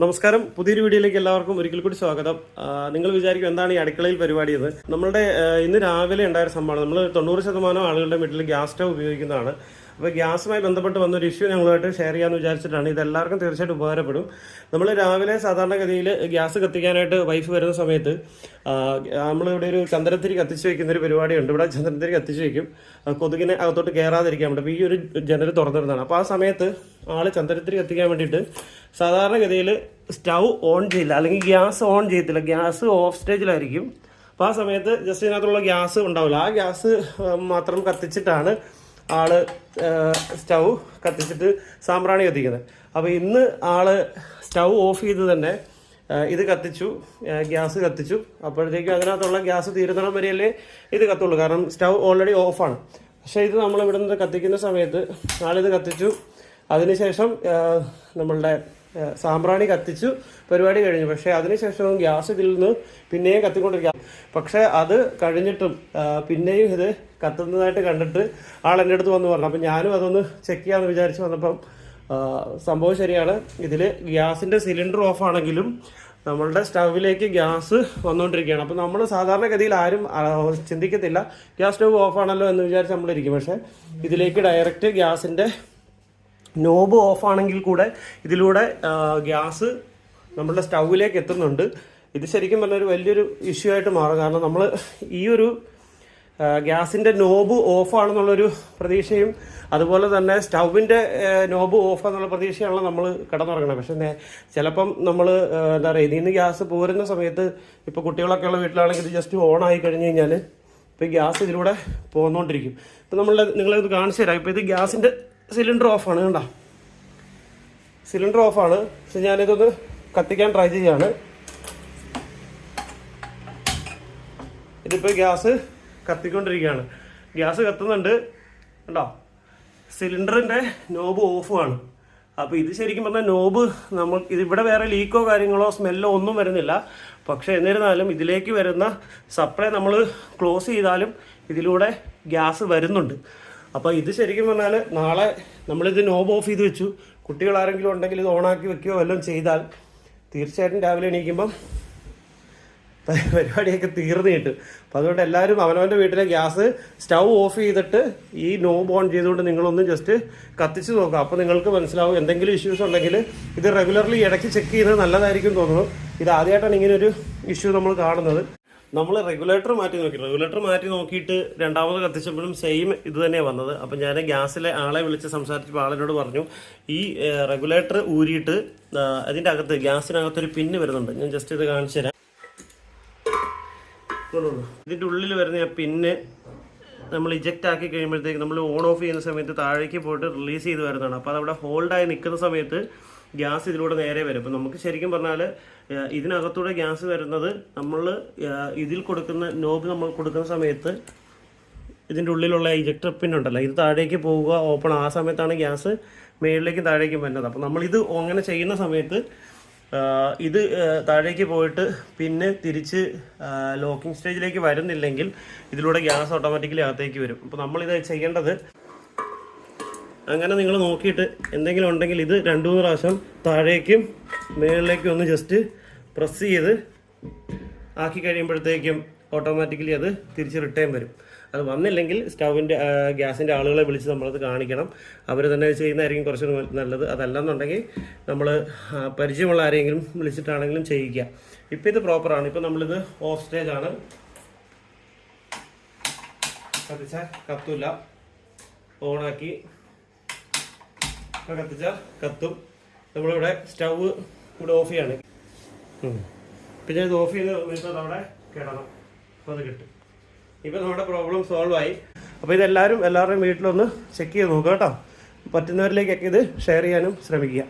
നമസ്കാരം. പുതിയൊരു വീഡിയോയിലേക്ക് എല്ലാവർക്കും ഒരിക്കൽ കൂടി സ്വാഗതം. നിങ്ങൾ വിചാരിക്കും എന്താണ് ഈ അടുക്കളയിൽ പരിപാടി എന്ന്. നമ്മുടെ ഇന്ന് രാവിലെ ഉണ്ടായ സംഭവം സംഭവമാണ്. നമ്മൾ തൊണ്ണൂറ് ശതമാനം ആളുകളുടെ വീട്ടിൽ ഗ്യാസ് സ്റ്റവ് ഉപയോഗിക്കുന്നതാണ്. അപ്പോൾ ഗ്യാസുമായി ബന്ധപ്പെട്ട് വന്നൊരു ഇഷ്യൂ ഞങ്ങളുമായിട്ട് ഷെയർ ചെയ്യാമെന്ന് വിചാരിച്ചിട്ടാണ്. ഇതെല്ലാവർക്കും തീർച്ചയായിട്ടും ഉപകാരപ്പെടും. നമ്മൾ രാവിലെ സാധാരണഗതിയിൽ ഗ്യാസ് കത്തിക്കാനായിട്ട് വൈഫ് വരുന്ന സമയത്ത് നമ്മളിവിടെ ഒരു ചന്ദനത്തിരി കത്തിച്ച് വെക്കുന്ന ഒരു പരിപാടിയുണ്ട്. ഇവിടെ ചന്ദനത്തിരി കത്തിച്ച് വയ്ക്കും കൊതുകിനെ അകത്തോട്ട് കയറാതിരിക്കാൻ വേണ്ടി. അപ്പോൾ ഈ ഒരു ജനൽ തുറന്നിരുന്നതാണ് അപ്പോൾ ആ സമയത്ത് ആൾ ചന്ദനത്തിരി കത്തിക്കാൻ വേണ്ടിയിട്ട് സാധാരണഗതിയിൽ സ്റ്റൗ ഓൺ ചെയ്യില്ല. അല്ലെങ്കിൽ ഗ്യാസ് ഓൺ ചെയ്യത്തില്ല. ഗ്യാസ് ഓഫ് സ്റ്റേജിലായിരിക്കും. അപ്പോൾ ആ സമയത്ത് ജസ്റ്റ് ഇതിനകത്തുള്ള ഗ്യാസ് ഉണ്ടാവില്ല. ആ ഗ്യാസ് മാത്രം കത്തിച്ചിട്ടാണ് ആൾ സ്റ്റൗ കത്തിച്ചിട്ട് സാമ്പ്രാണി കത്തിക്കുന്നത്. അപ്പോൾ ഇന്ന് ആൾ സ്റ്റൗ ഓഫ് ചെയ്ത് തന്നെ ഇത് കത്തിച്ചു ഗ്യാസ് കത്തിച്ചു. അപ്പോഴത്തേക്കും അതിനകത്തുള്ള ഗ്യാസ് തീരുന്നിടം വരെയല്ലേ ഇത് കത്തുള്ളൂ. കാരണം സ്റ്റൗ ഓൾറെഡി ഓഫാണ് പക്ഷേ ഇത് നമ്മൾ ഇവിടെ കത്തിക്കുന്ന സമയത്ത് ആളിത് കത്തിച്ചു. അതിനുശേഷം നമ്മളുടെ സാമ്പ്രാണി കത്തിച്ചു പരിപാടി കഴിഞ്ഞു. പക്ഷേ അതിനുശേഷവും ഗ്യാസ് ഇതിൽ നിന്ന് പിന്നെയും കത്തിക്കൊണ്ടിരിക്കുക പക്ഷേ അത് കഴിഞ്ഞിട്ടും പിന്നെയും ഇത് കത്തുന്നതായിട്ട് കണ്ടിട്ട് ആൾ എന്റെ അടുത്ത് വന്ന് പറഞ്ഞു. അപ്പം ഞാനും അതൊന്ന് ചെക്ക് ചെയ്യാമെന്ന് വിചാരിച്ച് വന്നപ്പം സംഭവം ശരിയാണ്. ഇതിൽ ഗ്യാസിന്റെ സിലിണ്ടർ ഓഫ് ആണെങ്കിലും നമ്മളുടെ സ്റ്റൗവിലേക്ക് ഗ്യാസ് വന്നുകൊണ്ടിരിക്കുകയാണ് അപ്പോൾ നമ്മൾ സാധാരണഗതിയിൽ ആരും ചിന്തിക്കത്തില്ല. ഗ്യാസ് സ്റ്റവ് ഓഫ് ആണല്ലോ എന്ന് വിചാരിച്ച് നമ്മളിരിക്കും. പക്ഷേ ഇതിലേക്ക് ഡയറക്റ്റ് ഗ്യാസിന്റെ നോബ് ഓഫ് ആണെങ്കിൽ കൂടെ ഇതിലൂടെ ഗ്യാസ് നമ്മളുടെ സ്റ്റൗവിലേക്ക് എത്തുന്നുണ്ട്. ഇത് ശരിക്കും പറഞ്ഞ ഒരു വലിയൊരു ഇഷ്യൂ ആയിട്ട് മാറും. കാരണം നമ്മൾ ഈ ഒരു ഗ്യാസിന്റെ നോബ് ഓഫ് ആണെന്നുള്ളൊരു പ്രതീക്ഷയും അതുപോലെ തന്നെ സ്റ്റൗവിന്റെ നോബ് ഓഫ് എന്നുള്ള പ്രതീക്ഷയാണല്ലോ നമ്മൾ കിടന്നുറങ്ങണം പക്ഷേ ചിലപ്പം നമ്മൾ എന്താ പറയുക ഇതിൽ നിന്ന് ഗ്യാസ് പോരുന്ന സമയത്ത് ഇപ്പോൾ കുട്ടികളൊക്കെ ഉള്ള വീട്ടിലാണെങ്കിൽ ഇത് ജസ്റ്റ് ഓൺ ആയി കഴിഞ്ഞ് കഴിഞ്ഞാൽ ഇപ്പോൾ ഗ്യാസ് ഇതിലൂടെ പോന്നുകൊണ്ടിരിക്കും ഇപ്പം നമ്മളുടെ നിങ്ങളിത് കാണിച്ചു തരാം. ഇപ്പോൾ ഇത് ഗ്യാസിന്റെ സിലിണ്ടർ ഓഫാണ് കണ്ടോ? സിലിണ്ടർ ഓഫാണ് പക്ഷെ ഞാനിതൊന്ന് കത്തിക്കാൻ ട്രൈ ചെയ്യാണ്. ഇതിപ്പോൾ ഗ്യാസ് കത്തിക്കൊണ്ടിരിക്കുകയാണ്. ഗ്യാസ് കത്തുന്നുണ്ട്. കണ്ടോ? സിലിണ്ടറിന്റെ നോബ് ഓഫുമാണ് അപ്പോൾ ഇത് ശരിക്കും പറഞ്ഞാൽ നോബ് നമ്മൾ ഇതിവിടെ വേറെ ലീക്കോ കാര്യങ്ങളോ സ്മെല്ലോ ഒന്നും വരുന്നില്ല. പക്ഷേ എന്നിരുന്നാലും ഇതിലേക്ക് വരുന്ന സപ്ലൈ നമ്മൾ ക്ലോസ് ചെയ്താലും ഇതിലൂടെ ഗ്യാസ് വരുന്നുണ്ട്. അപ്പോൾ ഇത് ശരിക്കും പറഞ്ഞാൽ നാളെ നമ്മളിത് നോബ് ഓഫ് ചെയ്ത് വെച്ചു. കുട്ടികൾ ആരെങ്കിലും ഉണ്ടെങ്കിൽ ഇത് ഓണാക്കി വെക്കുകയോ വല്ലതും ചെയ്താൽ തീർച്ചയായിട്ടും രാവിലെ എണീക്കുമ്പം പരിപാടിയൊക്കെ തീർന്നു കിട്ടും. അപ്പം അതുകൊണ്ട് എല്ലാവരും അവനവന്റെ വീട്ടിലെ ഗ്യാസ് സ്റ്റൗ ഓഫ് ചെയ്തിട്ട് ഈ നോബ് ഓൺ ചെയ്തുകൊണ്ട് നിങ്ങളൊന്ന് ജസ്റ്റ് കത്തിച്ച് നോക്കുക. അപ്പോൾ നിങ്ങൾക്ക് മനസ്സിലാവും എന്തെങ്കിലും ഇഷ്യൂസ് ഉണ്ടെങ്കിൽ ഇത് റെഗുലർലി ഇടയ്ക്ക് ചെക്ക് ചെയ്യുന്നത് നല്ലതായിരിക്കും തോന്നുന്നു. ഇത് ആദ്യമായിട്ടാണ് ഇങ്ങനെ ഒരു ഇഷ്യൂ നമ്മൾ കാണുന്നത്. നമ്മൾ റെഗുലേറ്റർ മാറ്റി നോക്കി റെഗുലേറ്റർ മാറ്റി നോക്കിയിട്ട് രണ്ടാമത് കത്തിച്ചപ്പോഴും സെയിം ഇത് തന്നെയാണ് വന്നത്. അപ്പം ഞാൻ ഗ്യാസിലെ ആളെ വിളിച്ച് സംസാരിച്ചപ്പോൾ ആളിനോട് പറഞ്ഞു ഈ റെഗുലേറ്റർ ഊരിയിട്ട് അതിന്റെ അകത്ത് ഗ്യാസിനകത്തൊരു പിന്ന് വരുന്നുണ്ട്. ഞാൻ ജസ്റ്റ് ഇത് കാണിച്ചു തരാം. ഇതിന്റെ ഉള്ളിൽ വരുന്ന ആ പിന്ന് നമ്മൾ ഇജക്റ്റ് ആക്കി കഴിയുമ്പോഴത്തേക്ക് നമ്മൾ ഓൺ ഓഫ് ചെയ്യുന്ന സമയത്ത് താഴേക്ക് പോയിട്ട് റിലീസ് ചെയ്ത് വരുന്നതാണ്. അപ്പോൾ അതവിടെ ഹോൾഡായി നിൽക്കുന്ന സമയത്ത് ഗ്യാസ് ഇതിലൂടെ നേരെ വരും. അപ്പം നമുക്ക് ശരിക്കും പറഞ്ഞാൽ ഇതിനകത്തൂടെ ഗ്യാസ് വരുന്നത് നമ്മൾ ഇതിൽ കൊടുക്കുന്ന നോബ് നമ്മൾ കൊടുക്കുന്ന സമയത്ത് ഇതിന്റെ ഉള്ളിലുള്ള ഇജക്ടർ പിൻ ഉണ്ടല്ലോ ഇത് താഴേക്ക് പോവുക ഓപ്പൺ ആ സമയത്താണ് ഗ്യാസ് മേളിലേക്കും താഴേക്കും വരുന്നത്. അപ്പോൾ നമ്മളിത് അങ്ങനെ ചെയ്യുന്ന സമയത്ത് ഇത് താഴേക്ക് പോയിട്ട് പിന്നെ തിരിച്ച് ലോക്കിംഗ് സ്റ്റേജിലേക്ക് വരുന്നില്ലെങ്കിൽ ഇതിലൂടെ ഗ്യാസ് ഓട്ടോമാറ്റിക്കലി അകത്തേക്ക് വരും. അപ്പോൾ നമ്മളിത് ചെയ്യേണ്ടത് അങ്ങനെ നിങ്ങൾ നോക്കിയിട്ട് എന്തെങ്കിലും ഉണ്ടെങ്കിൽ ഇത് രണ്ടു മൂന്ന് പ്രാവശ്യം താഴേക്കും മുകളിലേക്കും ഒന്ന് ജസ്റ്റ് പ്രസ് ചെയ്ത് ആക്കി കഴിയുമ്പോഴത്തേക്കും ഓട്ടോമാറ്റിക്കലി അത് തിരിച്ച് റിട്ടേൺ വരും. അത് വന്നില്ലെങ്കിൽ സ്റ്റൗവിന്റെ ഗ്യാസിന്റെ ആളുകളെ വിളിച്ച് നമ്മളത് കാണിക്കണം. അവർ തന്നെ ചെയ്യുന്നതായിരിക്കും കുറച്ചുകൂടി നല്ലത്. അതല്ലെന്നുണ്ടെങ്കിൽ നമ്മൾ പരിചയമുള്ള ആരെങ്കിലും വിളിച്ചിട്ടാണെങ്കിലും ചെയ്യിക്കുക. ഇപ്പോൾ ഇത് പ്രോപ്പറാണ് ഇപ്പോൾ നമ്മളിത് ഓഫ് സ്റ്റേജ് ആണ്. കത്തിച്ചാൽ കത്തൂല. ഓണാക്കി കത്തിച്ചാൽ കത്തും. നമ്മളിവിടെ സ്റ്റവ് ഇവിടെ ഓഫ് ചെയ്യാണ്. പിന്നെ ഇത് ഓഫ് ചെയ്ത് വരുന്നത് അവിടെ കിടണം അപ്പോൾ അത് കിട്ടും. ഇപ്പം നമ്മുടെ പ്രോബ്ലം സോൾവ് ആയി. അപ്പോൾ ഇതെല്ലാവരും എല്ലാവരുടെയും വീട്ടിലൊന്ന് ചെക്ക് ചെയ്ത് നോക്കുക കേട്ടോ. പറ്റുന്നവരിലേക്കൊക്കെ ഇത് ഷെയർ ചെയ്യാനും ശ്രമിക്കുക.